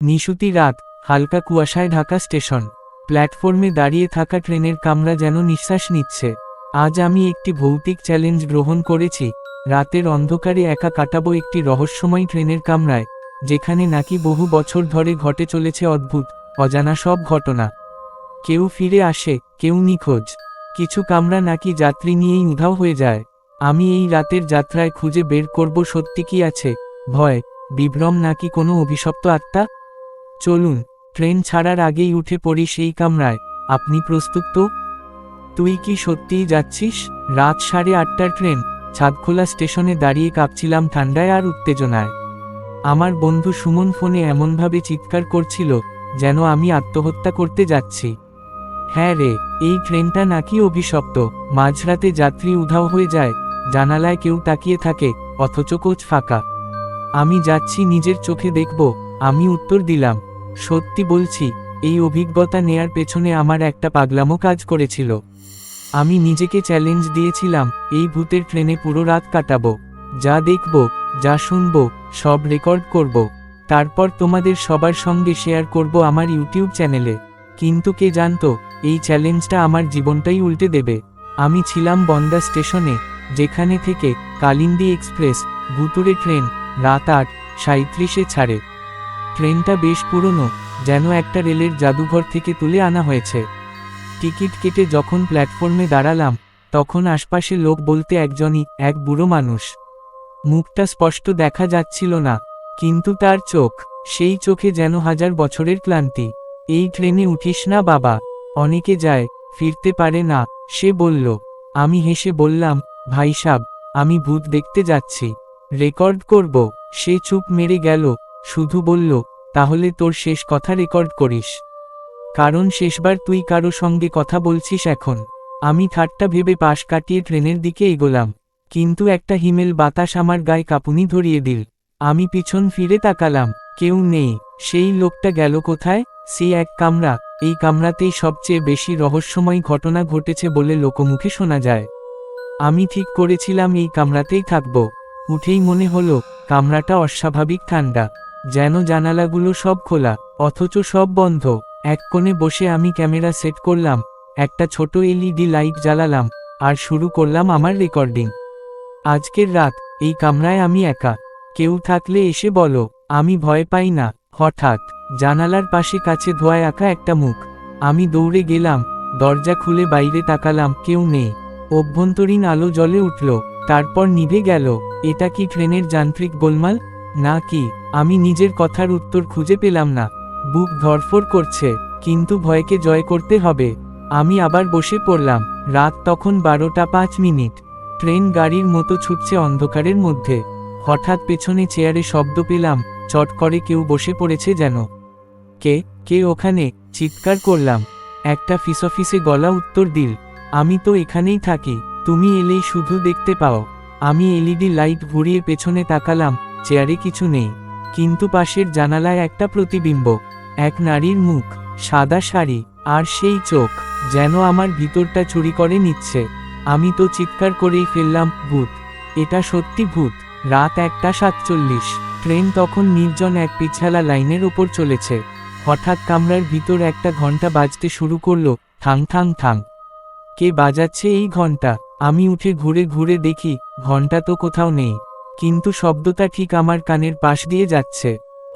নিশুতি রাত, হালকা কুয়াশায় ঢাকা স্টেশন। প্ল্যাটফর্মে দাঁড়িয়ে থাকা ট্রেনের কামরা যেন নিঃশ্বাস নিচ্ছে। আজ আমি একটি ভৌতিক চ্যালেঞ্জ গ্রহণ করেছি। রাতের অন্ধকারে একা কাটাবো একটি রহস্যময় ট্রেনের কামরায়, যেখানে নাকি বহু বছর ধরে ঘটে চলেছে অদ্ভুত, অজানা সব ঘটনা। কেউ ফিরে আসে, কেউ নিখোঁজ। কিছু কামরা নাকি যাত্রী নিয়েই উধাও হয়ে যায়। আমি এই রাতের যাত্রায় খুঁজে বের করব সত্যি কি আছে? ভয়, বিভ্রম নাকি কোনো অভিশপ্ত আত্মা? চলুন, ট্রেন ছাড়ার আগেই উঠে পড়ি সেই কামরায়। আপনি প্রস্তুত তো? তুই কি সত্যিই যাচ্ছিস? রাত সাড়ে আটটার ট্রেন, ছাদখোলা স্টেশনে দাঁড়িয়ে কাঁপছিলাম ঠান্ডায় আর উত্তেজনায়। আমার বন্ধু সুমন ফোনে এমনভাবে চিৎকার করছিল, যেন আমি আত্মহত্যা করতে যাচ্ছি। হ্যাঁ রে, এই ট্রেনটা নাকি অভিশপ্ত, মাঝরাতে যাত্রী উধাও হয়ে যায়, জানালায় কেউ তাকিয়ে থাকে, অথচ কোচ ফাঁকা। আমি যাচ্ছি নিজের চোখে দেখব, আমি উত্তর দিলাম সত্যি বলছি, এই অভিজ্ঞতা নেয়ার পেছনে আমার একটা পাগলামো কাজ করেছিল। আমি নিজেকে চ্যালেঞ্জ দিয়েছিলাম, এই ভূতের ট্রেনে পুরো রাত কাটাবো। যা দেখব, যা শুনব, সব রেকর্ড করব। তারপর তোমাদের সবার সঙ্গে শেয়ার করব আমার ইউটিউব চ্যানেলে কিন্তু কে জানতো, এই চ্যালেঞ্জটা আমার জীবনটাই উল্টে দেবে। আমি ছিলাম বন্দা স্টেশনে, যেখানে থেকে কালিন্দি এক্সপ্রেস ভুতুরে ট্রেন, রাত আট সাঁত্রিশে ছাড়ে। ট্রেনটা বেশ পুরনো, যেন একটা রেলের জাদুঘর থেকে তুলে আনা হয়েছে। টিকিট কেটে যখন প্ল্যাটফর্মে দাঁড়ালাম, তখন আশপাশে লোক বলতে একজনই, এক বুড়ো মানুষ। মুখটা স্পষ্ট দেখা যাচ্ছিল না, কিন্তু তার চোখ, সেই চোখে যেন হাজার বছরের ক্লান্তি। এই ট্রেনে উঠিস না বাবা, অনেকে যায়, ফিরতে পারে না। সে বলল। আমি হেসে বললাম, ভাই সাব, আমি ভূত দেখতে যাচ্ছি। রেকর্ড করব। সে চুপ মেরে গেল শুধু বলল, তাহলে তোর শেষ কথা রেকর্ড করিস। কারণ শেষবার তুই কারও সঙ্গে কথা বলছিস এখন। আমি ঠাট্টা ভেবে পাশ কাটিয়ে ট্রেনের দিকে এগোলাম। কিন্তু একটা হিমেল বাতাস আমার গায়ে কাঁপুনি ধরিয়ে দিল। আমি পিছন ফিরে তাকালাম, কেউ নেই। সেই লোকটা গেল কোথায়? সে এক কামরা। এই কামরাতেই সবচেয়ে বেশি রহস্যময় ঘটনা ঘটেছে বলে লোকমুখে শোনা যায়। আমি ঠিক করেছিলাম এই কামরাতেই থাকব। উঠেই মনে হলো, কামরাটা অস্বাভাবিক ঠান্ডা। যেন জানালাগুলো সব খোলা, অথচ সব বন্ধ। এক কোণে বসে আমি ক্যামেরা সেট করলাম, একটা ছোট এলইডি লাইট জ্বালালাম, আর শুরু করলাম আমার রেকর্ডিং। আজকের রাত, এই কামরায় আমি একা। কেউ থাকলে এসে বলো, আমি ভয় পাই না। হঠাৎ, জানালার পাশে কাছে ধোয়ায় আঁকা একটা মুখ। আমি দৌড়ে গেলাম, দরজা খুলে বাইরে তাকালাম, কেউ নেই। অভ্যন্তরীণ আলো জ্বলে উঠল, তারপর নিভে গেল। এটা কি ট্রেনের যান্ত্রিক গোলমাল? না কি? আমি নিজের কথার উত্তর খুঁজে পেলাম না। বুক ধরফর করছে, কিন্তু ভয়কে জয় করতে হবে। আমি আবার বসে পড়লাম, রাত তখন বারোটা পাঁচ মিনিট। ট্রেন গাড়ির মতো ছুটছে অন্ধকারের মধ্যে। হঠাৎ পেছনে চেয়ারে শব্দ পেলাম, চট করে কেউ বসে পড়েছে যেন। কে কে ওখানে? চিৎকার করলাম। একটা ফিসফিসে গলা উত্তর দিল, আমি তো এখানেই থাকি, তুমি এলেই শুধু দেখতে পাও। আমি এলইডি লাইট ঘুরিয়ে পেছনে তাকালাম, চেয়ারে কিছু নেই। কিন্তু পাশের জানালায় একটা প্রতিবিম্ব। এক নারীর মুখ, সাদা শাড়ি, আর সেই চোখ, যেন আমার ভিতরটা চুরি করে নিচ্ছে। আমি তো চিৎকার করেই ফেললাম, ভূত, এটা সত্যি ভূত? রাত একটা সাতচল্লিশ। ট্রেন তখন নির্জন এক পিছালা লাইনের ওপর চলেছে। হঠাৎ কামরার ভিতর একটা ঘণ্টা বাজতে শুরু করল থাং থাং থাং কে বাজাচ্ছে এই ঘণ্টা? আমি উঠে ঘুরে ঘুরে দেখি, ঘণ্টা তো কোথাও নেই। কিন্তু শব্দটা ঠিক আমার কানের পাশ দিয়ে যাচ্ছে।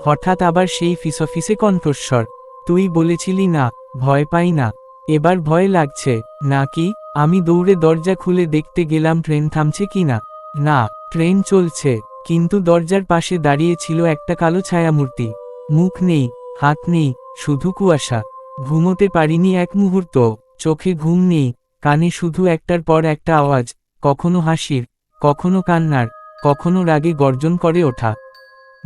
হঠাৎ আবার সেই ফিসফিসে কণ্ঠস্বর। তুই বলেছিলি না, ভয় পাই না। এবার ভয় লাগছে নাকি আমি দৌড়ে দরজা খুলে দেখতে গেলাম ট্রেন থামছে কিনা না, ট্রেন চলছে, কিন্তু দরজার পাশে দাঁড়িয়ে ছিল একটা কালো ছায়ামূর্তি। মুখ নেই, হাত নেই, শুধু কুয়াশা। ঘুমোতে পারিনি এক মুহূর্ত, চোখে ঘুম নেই, কানে শুধু একটার পর একটা আওয়াজ, কখনো হাসির, কখনো কান্নার। কখনো রাগে গর্জন করে ওঠা।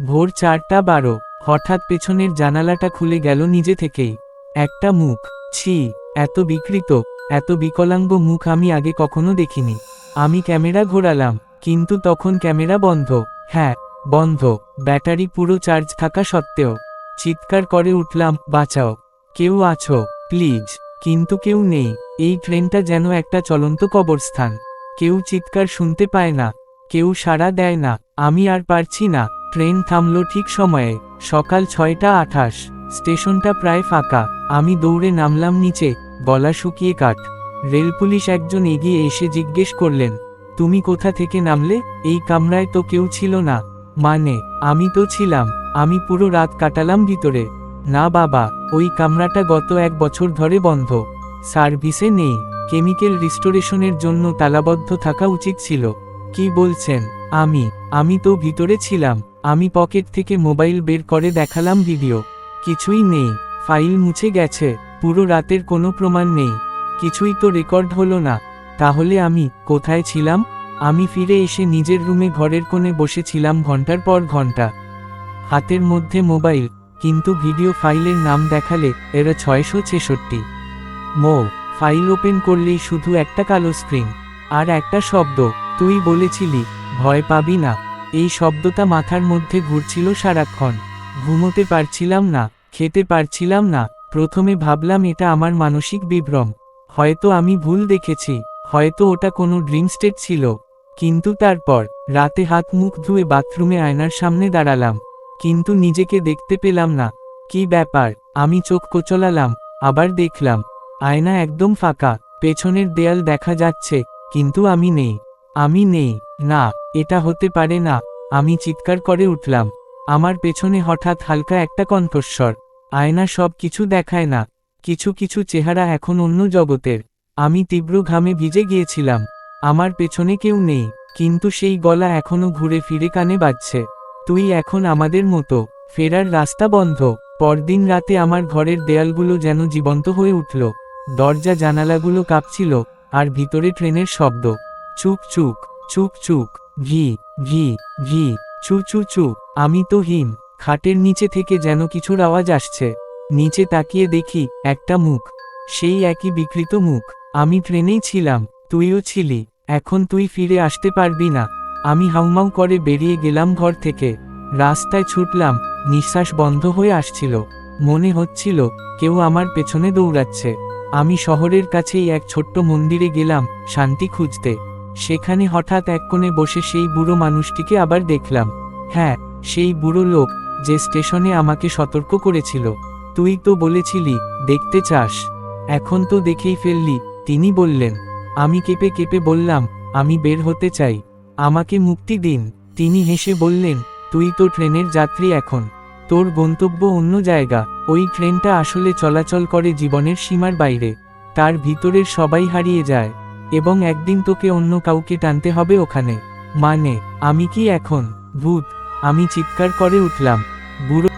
ভোর চারটা বারো, হঠাৎ পেছনের জানালাটা খুলে গেল নিজে থেকেই। একটা মুখ, ছি, এত বিকৃত, এত বিকলাঙ্গ মুখ আমি আগে কখনো দেখিনি। আমি ক্যামেরা ঘোরালাম, কিন্তু তখন ক্যামেরা বন্ধ। হ্যাঁ বন্ধ, ব্যাটারি পুরো চার্জ থাকা সত্ত্বেও। চিৎকার করে উঠলাম, বাঁচাও। কেউ আছো, প্লিজ। কিন্তু কেউ নেই, এই ট্রেনটা যেন একটা চলন্ত কবরস্থান। কেউ চিৎকার শুনতে পায় না। কেউ সাড়া দেয় না, আমি আর পারছি না, ট্রেন থামল ঠিক সময়ে, সকাল ছয়টা আঠাশ, স্টেশনটা প্রায় ফাঁকা, আমি দৌড়ে নামলাম নিচে, গলা শুকিয়ে কাঠ, রেল পুলিশ একজন এগিয়ে এসে জিজ্ঞেস করলেন, তুমি কোথা থেকে নামলে? এই কামরায় তো কেউ ছিল না। মানে আমি তো ছিলাম, আমি পুরো রাত কাটালাম ভিতরে। না বাবা, ওই কামরাটা গত এক বছর ধরে বন্ধ। সার্ভিসে নেই, কেমিক্যাল রিস্টোরেশনের জন্য তালাবদ্ধ থাকা উচিত ছিল। কি বলছেন? আমি আমি তো ভিতরে ছিলাম, আমি পকেট থেকে মোবাইল বের করে দেখালাম ভিডিও। কিছুই নেই, ফাইল মুছে গেছে, পুরো রাতের কোনো প্রমাণ নেই। কিছুই তো রেকর্ড হলো না। তাহলে আমি কোথায় ছিলাম? আমি ফিরে এসে নিজের রুমে ঘরের কোণে বসেছিলাম ঘণ্টার পর ঘণ্টা। হাতের মধ্যে মোবাইল, কিন্তু ভিডিও ফাইলের নাম দেখালে এরা ছয়শো ছেষট্টি। মো, ফাইল ওপেন করলেই শুধু একটা কালো স্ক্রিন, আর একটা শব্দ। তুই বলেছিলি, ভয় পাবি না। এই শব্দটা মাথার মধ্যে ঘুরছিল সারাক্ষণ। ঘুমোতে পারছিলাম না, খেতে পারছিলাম না, প্রথমে ভাবলাম এটা আমার মানসিক বিভ্রম। হয়তো আমি ভুল দেখেছি, হয়তো ওটা কোনো ড্রিম স্টেট ছিল। কিন্তু তারপর, রাতে হাত মুখ ধুয়ে বাথরুমে আয়নার সামনে দাঁড়ালাম। কিন্তু নিজেকে দেখতে পেলাম না। কি ব্যাপার, আমি চোখ কোচলালাম, আবার দেখলাম। আয়না একদম ফাঁকা, পেছনের দেয়াল দেখা যাচ্ছে, কিন্তু আমি নেই। আমি নেই, না, এটা হতে পারে না, আমি চিৎকার করে উঠলাম। আমার পেছনে হঠাৎ হালকা একটা কণ্ঠস্বর। আয়না সব কিছু দেখায় না। কিছু কিছু চেহারা এখন অন্য জগতের। আমি তীব্র ঘামে ভিজে গিয়েছিলাম। আমার পেছনে কেউ নেই, কিন্তু সেই গলা এখনও ঘুরে ফিরে কানে বাজছে। তুই এখন আমাদের মতো, ফেরার রাস্তা বন্ধ। পরদিন রাতে আমার ঘরের দেয়ালগুলো যেন জীবন্ত হয়ে উঠল। দরজা জানালাগুলো কাঁপছিল, আর ভিতরে ট্রেনের শব্দ। চুপ চুপ চুপ চুপ ঘি ঘি ঘি, চু চু চু, আমি তো হিম, খাটের নিচে থেকে যেন কিছুর আওয়াজ আসছে। নিচে তাকিয়ে দেখি একটা মুখ, সেই একই বিকৃত মুখ। আমি ট্রেনেই ছিলাম, তুইও ছিলি, এখন তুই ফিরে আসতে পারবি না। আমি হাউমাউ করে বেরিয়ে গেলাম ঘর থেকে। রাস্তায় ছুটলাম, নিঃশ্বাস বন্ধ হয়ে আসছিল। মনে হচ্ছিল, কেউ আমার পেছনে দৌড়াচ্ছে। আমি শহরের কাছেই এক ছোট্ট মন্দিরে গেলাম, শান্তি খুঁজতে। সেখানে হঠাৎ এক কোণে বসে সেই বুড়ো মানুষটিকে আবার দেখলাম। হ্যাঁ সেই বুড়ো লোক যে স্টেশনে আমাকে সতর্ক করেছিল। তুই তো বলেছিলি, দেখতে চাস। এখন তো দেখেই ফেললি, তিনি বললেন। আমি কেঁপে কেঁপে বললাম, আমি বের হতে চাই। আমাকে মুক্তি দিন, তিনি হেসে বললেন, তুই তো ট্রেনের যাত্রী এখন। তোর গন্তব্য অন্য জায়গা, ওই ট্রেনটা আসলে চলাচল করে জীবনের সীমার বাইরে। তার ভিতরের সবাই হারিয়ে যায়। এবং একদিন তোকে অন্য কাউকে টানতে হবে ওখানে। মানে আমি কি এখন? ভূত, আমি চিৎকার করে উঠলাম। বুড়ো